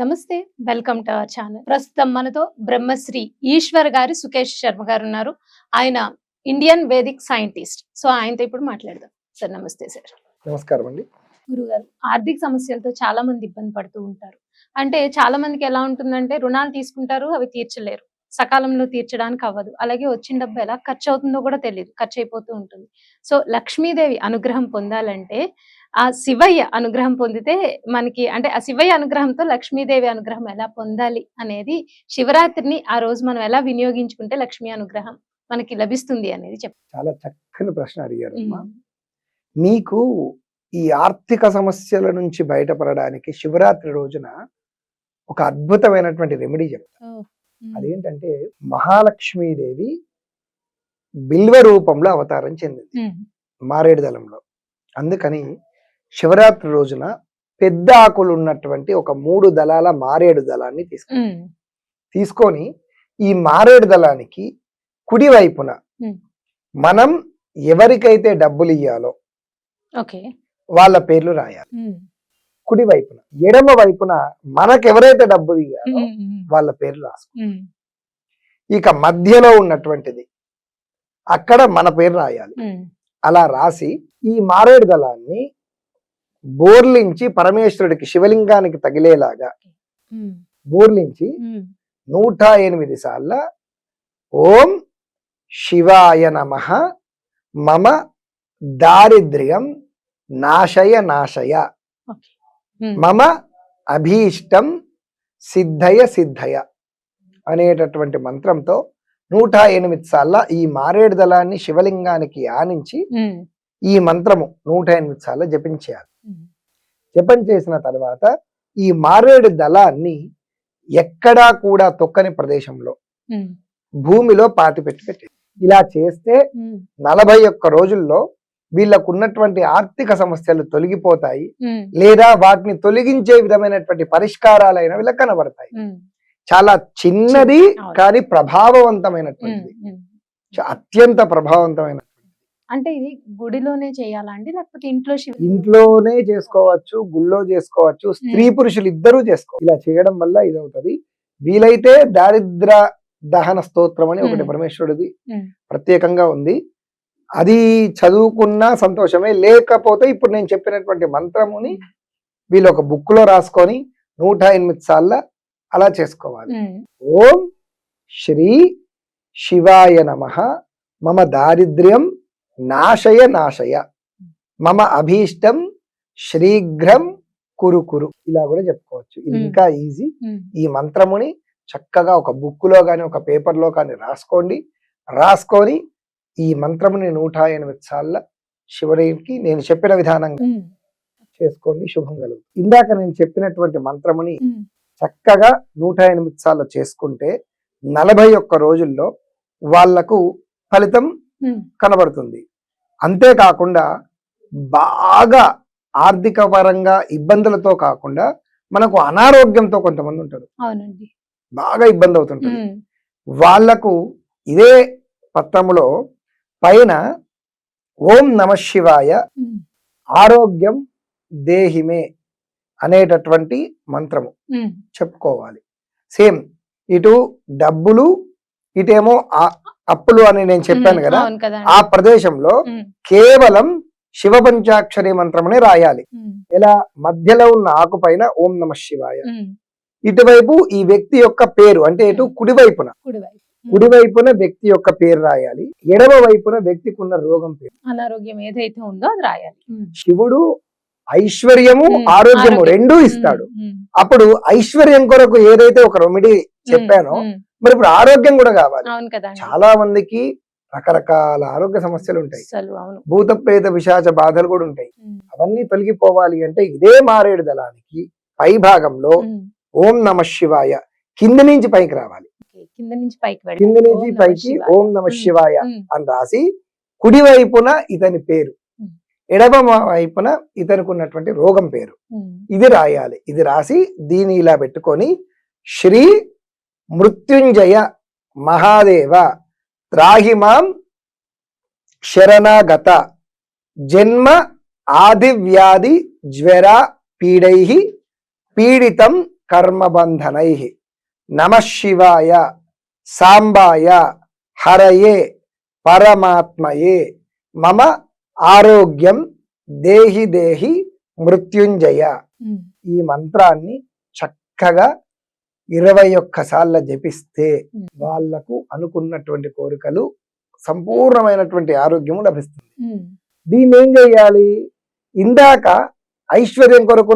నమస్తే welcome to our channel. ప్రస్తుతం మనతో బ్రహ్మశ్రీ ఈశ్వర్ గారు సుకేష్ శర్మ గారు ఉన్నారు. ఆయన ఇండియన్ వేదిక్ సైంటిస్ట్. సో ఆయనతో ఇప్పుడు మాట్లాడదాం. సార్ నమస్తే సార్. నమస్కారం అండి. గురుగారు ఆర్థిక సమస్యలతో చాలా మంది ఇబ్బంది పడుతూ ఉంటారు. అంటే చాలా మందికి ఎలా ఉంటుందంటే రుణాలు తీసుకుంటారు అవి తీర్చలేరు. సకాలంలో తీర్చడానికి అవ్వదు. అలాగే వచ్చిన డబ్బు ఎలా ఖర్చు అవుతుందో కూడా తెలియదు ఖర్చు అయిపోతూ ఉంటుంది. సో లక్ష్మీదేవి అనుగ్రహం పొందాలంటే ఆ శివయ్య అనుగ్రహం పొందితే మనకి అంటే ఆ శివయ్య అనుగ్రహంతో లక్ష్మీదేవి అనుగ్రహం ఎలా పొందాలి అనేది శివరాత్రిని ఆ రోజు మనం ఎలా వినియోగించుకుంటే లక్ష్మీ అనుగ్రహం మనకి లభిస్తుంది అనేది చెప్పండి చాలా చక్కని ప్రశ్న అడిగారు మీకు ఈ ఆర్థిక సమస్యల నుంచి బయటపడడానికి శివరాత్రి రోజున ఒక అద్భుతమైనటువంటి రెమెడీ చెప్తాను అదేంటంటే మహాలక్ష్మీదేవి బిల్వ రూపంలో అవతారం చెందింది మారేడు దళంలో అందుకని శివరాత్రి రోజున పెద్ద ఆకులు ఉన్నటువంటి ఒక మూడు దళాల మారేడు దళాన్ని తీసుకో తీసుకొని ఈ మారేడు దళానికి కుడి వైపున. మనం ఎవరికైతే డబ్బులు ఇయ్యాలో వాళ్ళ పేర్లు రాయాలి. కుడి వైపున ఎడమ వైపున మనకు ఎవరైతే డబ్బులు ఇయ్యాలో ఉమ్, ఉమ్, వాళ్ళ పేర్లు రాసుకో. ఇక మధ్యలో ఉన్నటువంటిది అక్కడ మన పేరు రాయాలి. అలా రాసి ఈ మారేడు దళాన్ని బోర్లించి పరమేశ్వరుడికి శివలింగానికి తగిలేలాగా బోర్లించి నూట ఎనిమిది సార్ల ఓం శివాయ నమ మమ దారిద్ర్యం నాశయ నాశయ. మమ అభీష్టం సిద్ధయ సిద్ధయ అనేటటువంటి మంత్రంతో నూట ఎనిమిది సార్ల ఈ మారేడు దళాన్ని శివలింగానికి ఆనించి ఈ మంత్రము నూట ఎనిమిది సార్లు జపించేయాలి. జపం చేసిన తర్వాత ఈ మారేడు దళాన్ని ఎక్కడా కూడా తొక్కని ప్రదేశంలో భూమిలో పాతి పెట్టి పెట్టేది ఇలా చేస్తే నలభై ఒక్క రోజుల్లో వీళ్ళకు ఉన్నటువంటి ఆర్థిక సమస్యలు తొలగిపోతాయి లేదా వాటిని తొలగించే విధమైనటువంటి పరిష్కారాలైన వీళ్ళకి కనబడతాయి. చాలా చిన్నది. కానీ ప్రభావవంతమైనటువంటిది. అత్యంత ప్రభావవంతమైన అంటే ఇది గుడిలోనే చేయాలా అండి లేకపోతే ఇంట్లో ఇంట్లోనే చేసుకోవచ్చు గుళ్ళో చేసుకోవచ్చు స్త్రీ పురుషులు ఇద్దరూ చేసుకో ఇలా చేయడం వల్ల ఇదవుతుంది. వీలైతే దారిద్ర దహన స్తోత్రం అని ఒకటి. పరమేశ్వరుడిది. ప్రత్యేకంగా ఉంది. అది చదువుకున్న సంతోషమే. లేకపోతే ఇప్పుడు నేను చెప్పినటువంటి మంత్రముని వీళ్ళు ఒక బుక్లో రాసుకొని నూట ఎనిమిది సార్ల అలా చేసుకోవాలి. ఓం శ్రీ శివాయ నమ. మమ దారిద్ర్యం నాశయ నాశయ. మమ అభీష్టం శ్రీఘ్రం కురు కురు. ఇలా కూడా చెప్పుకోవచ్చు. ఇది. ఇంకా ఈజీ. ఈ మంత్రముని చక్కగా ఒక బుక్లో కానీ ఒక పేపర్లో కానీ రాసుకోండి. రాసుకొని ఈ మంత్రముని నూట ఎనిమిది సార్ల శివరికి నేను చెప్పిన విధానంగా చేసుకోండి శుభం కలుగు ఇందాక నేను చెప్పినటువంటి మంత్రముని చక్కగా నూట ఎనిమిది సార్లు చేసుకుంటే నలభై ఒక్క రోజుల్లో వాళ్ళకు ఫలితం కనబడుతుంది. అంతేకాకుండా బాగా ఆర్థిక పరంగా ఇబ్బందులతో కాకుండా మనకు అనారోగ్యంతో కొంతమంది ఉంటారు. బాగా ఇబ్బంది అవుతుంటుంది. ఉమ్, వాళ్ళకు ఇదే పత్రములో పైన ఓం నమ శివాయ ఆరోగ్యం దేహిమే అనేటటువంటి మంత్రము. చెప్పుకోవాలి. సేమ్ ఇటు డబ్బులు ఇటేమో అప్పులు అని నేను చెప్పాను కదా ఆ ప్రదేశంలో కేవలం శివ పంచాక్షరి మంత్రమునే రాయాలి. ఇలా మధ్యలో ఉన్న ఆకు పైన ఓం నమ శివాయ. ఇటువైపు ఈ వ్యక్తి యొక్క పేరు అంటే ఇటు కుడివైపున. కుడివైపున వ్యక్తి యొక్క పేరు రాయాలి. ఎడమ వైపున వ్యక్తికి ఉన్న రోగం పేరు. అనారోగ్యం ఏదైతే ఉందో అది రాయాలి. శివుడు ఐశ్వర్యము ఆరోగ్యము ఆరోగ్యం. రెండూ ఇస్తాడు. అప్పుడు ఐశ్వర్యం కొరకు ఏదైతే ఒక రెమెడీ చెప్పానో మరి ఇప్పుడు ఆరోగ్యం కూడా కావాలి. అవును కదా చాలా మందికి రకరకాల ఆరోగ్య సమస్యలు ఉంటాయి. భూత ప్రేత విశాచ బాధలు కూడా ఉంటాయి. అవన్నీ తొలగిపోవాలి అంటే ఇదే మారేడు దళానికి పై భాగంలో ఓం నమ శివాయ కింది నుంచి పైకి రావాలి. కింద నుంచి పైకి. కింది నుంచి పైకి. ఓం నమ శివాయ అని రాసి కుడి వైపున ఇతని పేరు. ఎడమ వైపున ఇతనికి ఉన్నటువంటి రోగం పేరు. ఇది రాయాలి. ఇది రాసి దీని ఇలా పెట్టుకొని శ్రీ మృత్యుంజయ మహాదేవ త్రాహిమాం శరణాగత జన్మ ఆది వ్యాధి జ్వర పీడై పీడితం కర్మబంధనై. నమ శివాయ. సాంబాయ హరయే పరమాత్మయే మమ ఆరోగ్యం దేహి దేహి మృత్యుంజయ. ఈ మంత్రాన్ని చక్కగా ఇరవై ఒక్కసార్లు జపిస్తే. వాళ్ళకు అనుకున్నటువంటి కోరికలు సంపూర్ణమైనటువంటి ఆరోగ్యము లభిస్తుంది. దీన్ని ఏం చేయాలి ఇందాక ఐశ్వర్యం కొరకు